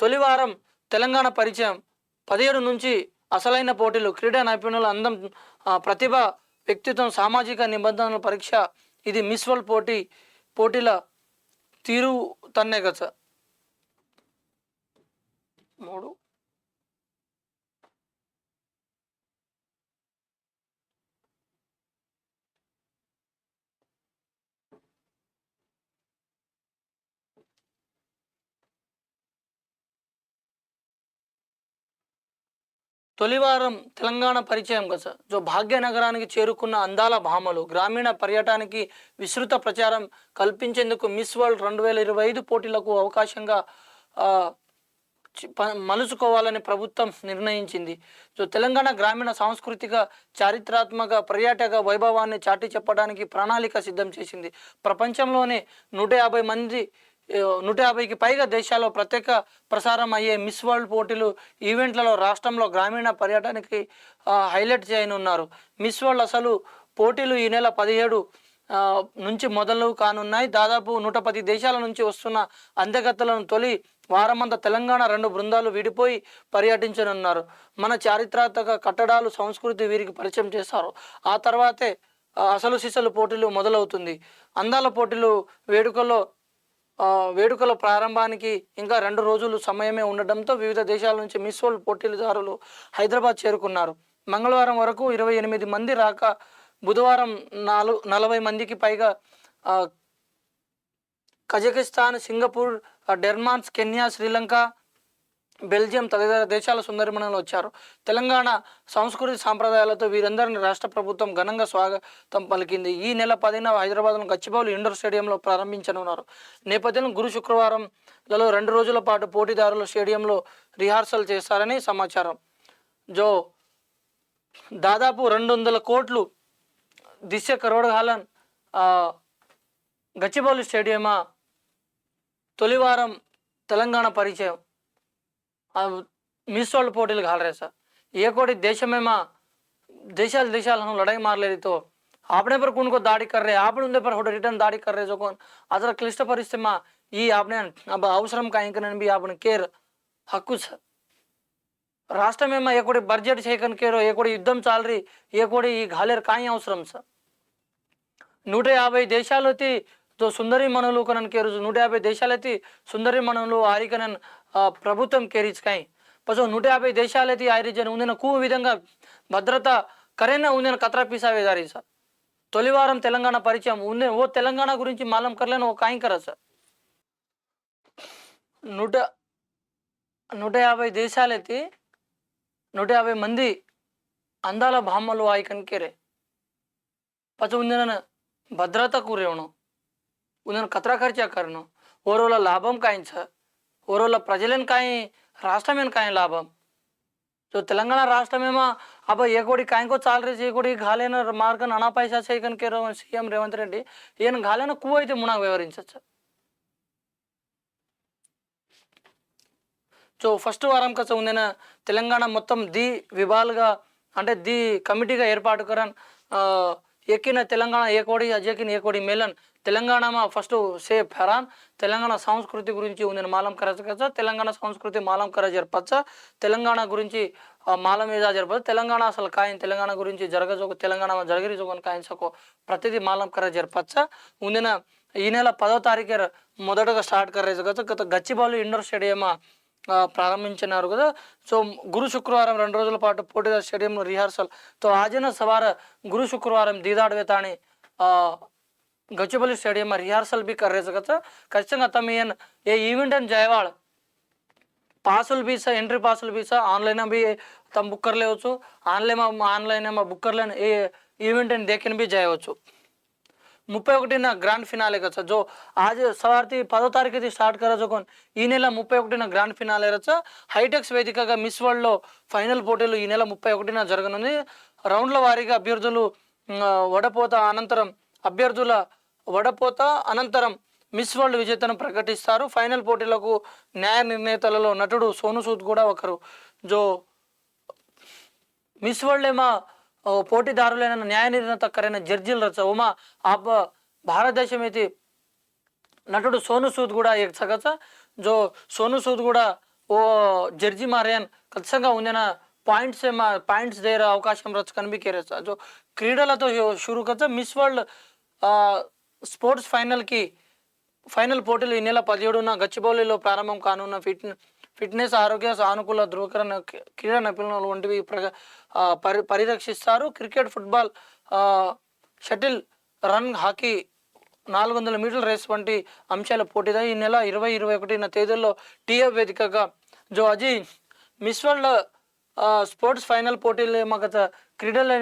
తొలివారం తెలంగాణ పరిచయం. పదిహేడు నుంచి అసలైన పోటీలు క్రీడా నైపుణ్యాలు అందం ప్రతిభ వ్యక్తిత్వం సామాజిక నిబంధనల పరీక్ష ఇది మిస్ వరల్డ్ పోటీ పోటీల తీరు తన్నే కదా మూడు. తొలివారం తెలంగాణ పరిచయం కదా సార్. సో భాగ్యనగరానికి చేరుకున్న అందాల భామలు గ్రామీణ పర్యటనకి విస్తృత ప్రచారం కల్పించేందుకు మిస్ వరల్డ్ రెండు వేల ఇరవై ఐదు పోటీలకు అవకాశంగా చి- ప- మలుచుకోవాలని ప్రభుత్వం నిర్ణయించింది. సో తెలంగాణ గ్రామీణ సాంస్కృతిక చారిత్రాత్మక పర్యాటక వైభవాన్ని చాటి చెప్పడానికి ప్రణాళిక సిద్ధం చేసింది. ప్రపంచంలోనే నూట యాభై మంది నూట యాభైకి పైగా దేశాల్లో ప్రత్యేక ప్రసారం అయ్యే మిస్ వరల్డ్ పోటీలు ఈవెంట్లలో రాష్ట్రంలో గ్రామీణ పర్యటనకి హైలైట్ చేయనున్నారు. మిస్ వరల్డ్ అసలు పోటీలు ఈ నెల పదిహేడు నుంచి మొదలు కానున్నాయి. దాదాపు నూట పది దేశాల నుంచి వస్తున్న అందగత్తలను తొలి వారమంతా తెలంగాణ రెండు బృందాలు విడిపోయి పర్యటించనున్నారు. మన చారిత్రాత్మక కట్టడాలు సంస్కృతి వీరికి పరిచయం చేస్తారు ఆ తర్వాతే అసలు సిసలు పోటీలు మొదలవుతుంది. అందాల పోటీలు వేడుకల్లో వేడుకల ప్రారంభానికి ఇంకా రెండు రోజులు సమయమే ఉండడంతో వివిధ దేశాల నుంచి మిస్ వరల్డ్ పోటీలదారులు హైదరాబాద్ చేరుకున్నారు. మంగళవారం వరకు ఇరవై ఎనిమిది మంది రాక బుధవారం నాలుగు నలభై మందికి పైగా కజకిస్తాన్ సింగపూర్ డెర్మాన్స్ కెన్యా శ్రీలంక బెల్జియం తదితర దేశాల సుందరిమణులు వచ్చారు. తెలంగాణ సంస్కృతి సాంప్రదాయాలతో వీరందరిని రాష్ట్ర ప్రభుత్వం ఘనంగా స్వాగతం పలికింది. ఈ నెల పదిన హైదరాబాద్లో గచ్చిబౌలి ఇండోర్ స్టేడియంలో ప్రారంభించనున్నారు. నేపథ్యంలో గురు శుక్రవారంలలో రెండు రోజుల పాటు పోటీదారులు స్టేడియంలో రిహార్సల్ చేస్తారని సమాచారం. జో దాదాపు రెండు వందల కోట్లు దిశ కరోడ్హాలన్ గచ్చిబౌలి స్టేడియమా తొలివారం తెలంగాణ పరిచయం. మిస్ వరల్డ్ పోటీలకు హాలరేసా ఏ కోటి దేశమేమా దేశాలు దేశాలను లడాయి మారలేదు తో आपने पर कौन को दाढ़ी कर रहे हैं आप उन पर फोटो रिटर्न दाढ़ी कर रहे जो कौन अदर क्लिष्ट परिस्थिति में ये आपने अब अवसर का भी आपने केर हक्कु రాష్ట్రమేమో ఎక్కడి బడ్జెట్ చేయకనికేరో ఎక్కడి యుద్ధం చాలరి ఎక్కడి ఈ గాలేరు కాయ అవసరం సార్. నూట యాభై దేశాలైతే సుందరి మనులు కనన్ కేరు నూట యాభై దేశాలైతే సుందరి మనులు ఆరికనన్ પ્રભુત્વ કેરી જ કાંઈ પછી નૂટે આપે દેશાલેથી આયરી જન ఉందిన కూ విధంగా భద్రత కరైన ఉందిన కతరా పీసా వేదారి సార్. తొలివారం తెలంగాణ పరిచయం ఉందే ఓ తెలంగాణ గురించి మాలం కర్లేని ఓ కాయంకరా సార్. నూట నూట యాభై దేశాలైతే నూట యాభై మంది అందాల భామలు ఆయకనికేరే పచ్చ ఉందిన భద్రత కూరేవను ఉందిన కతరా ఖర్చా కరను ఓరోల లాభం కాయించారు ఓరోళ్ళ ప్రజలను కాయ రాష్ట్రమేని కాయం లాభం. సో తెలంగాణ రాష్ట్రమేమో అబ్బా ఏ కోడి కాయంకో చాలరీ చేయకూడి గాలైన మార్గం అనా పైసా చేయకని సీఎం రేవంత్ రెడ్డి ఈయన గాలైన కువ అయితే మునాకు వివరించవచ్చు సో ఫస్ట్ వారం కోసం ఉందిన తెలంగాణ మొత్తం ది విభాలుగా అంటే ది కమిటీగా ఏర్పాటు కరన్ ఎక్కిన తెలంగాణ ఏ కోడి అజెకిన ఏ కోడి మేలన్ తెలంగాణ ఫస్ట్ సే ఫెరాన్. తెలంగాణ సంస్కృతి గురించి ఉంది మాలం కరచ తెలంగాణ సంస్కృతి మాలం కర జరపచ్చ. తెలంగాణ గురించి మాలం మీద జరపచ్చు. తెలంగాణ అసలు కాయం తెలంగాణ గురించి జరగజోక తెలంగాణ జరగరి జోగని కాయించకో ప్రతిదీ మాలం కర జరపచ్చ. ఉందిన ఈ నెల పదో తారీఖు మొదటగా స్టార్ట్ కర్రేజ్ గత గచ్చిబాలు ఇండోర్ స్టేడియమా ప్రారంభించినారు కదా. సో గురు శుక్రవారం రెండు రోజుల పాటు పోటీదార్ స్టేడియంలో రిహార్సల్. తో ఆజన సవార గురు శుక్రవారం దీదాడవేతాని వేతాని స్టేడియం రిహార్సల్ బి కర్రేసి కదా. ఖచ్చితంగా తమ ఈయన ఏ ఈవెంట్ అని జయవాడ. పాసులు బీసా ఎంట్రీ పాసులు బీసా ఆన్లైన్ బి తమ బుక్కర్ లేవచ్చు ఆన్లైన్ ఆన్లైన్ బుక్ కర్లేని ఏ ఈవెంట్ అని దేకిన బి చేయవచ్చు ముప్పై ఒకటిన గ్రాండ్ ఫినాలే కదా जो आज सवारती పదో తారీఖు స్టార్ట్ करायचो कोण ఈ నెల ముప్పై ఒకటిన గ్రాండ్ ఫినాలే రచ్చ హైటెక్స్ వేదికగా మిస్ వరల్డ్లో ఫైనల్ పోటీలు ఈ నెల ముప్పై ఒకటిన జరగనుంది రౌండ్ల వారీగా అభ్యర్థులు మ్, వడపోత అనంతరం అభ్యర్థుల వడపోత అనంతరం మిస్ వరల్డ్ విజేతను ప్రకటిస్తారు ఫైనల్ పోటీలకు న్యాయ నిర్ణేతలలో నటుడు సోను సూద్ కూడా ఒకరు జో మిస్ వరల్డ్ ఏమా ఓ పోటీదారులైన న్యాయ నిర్ణేతకరైన జడ్జీల రచ ఉమా ఆ భారతదేశం అయితే నటుడు సోను సూద్ కూడా ఎక్సగచ్చ జో సోను సూద్ కూడా ఓ జడ్జి మారేన్ ఖచ్చితంగా ఉందిన పాయింట్స్ ఏమా పాయింట్స్ దేర అవకాశం రచ్చ కనిపించేరచ్చ జో క్రీడలతో షురు కచ్చ మిస్ వరల్డ్ స్పోర్ట్స్ ఫైనల్కి ఫైనల్ పోటీలు ఈ నెల పదిహేడున గచ్చిబౌలిలో ప్రారంభం కానున్న ఫిట్నెస్ ఫిట్నెస్ ఆరోగ్య సానుకూల ధృవీకరణ క్రీడా నిపుణులు వంటివి ప్ర- పరి పరిరక్షిస్తారు. Cricket football shuttle run hockey నాలుగు వందల మీటర్ల రేస్ వంటి అంశాల పోటీగా ఈ నెల ఇరవై ఇరవై ఒకటిన తేదీల్లో టీఎఫ్ వేదికగా జో అజీ మిస్ వరల్డ్ స్పోర్ట్స్ ఫైనల్ పోటీలు మాకు క్రీడలు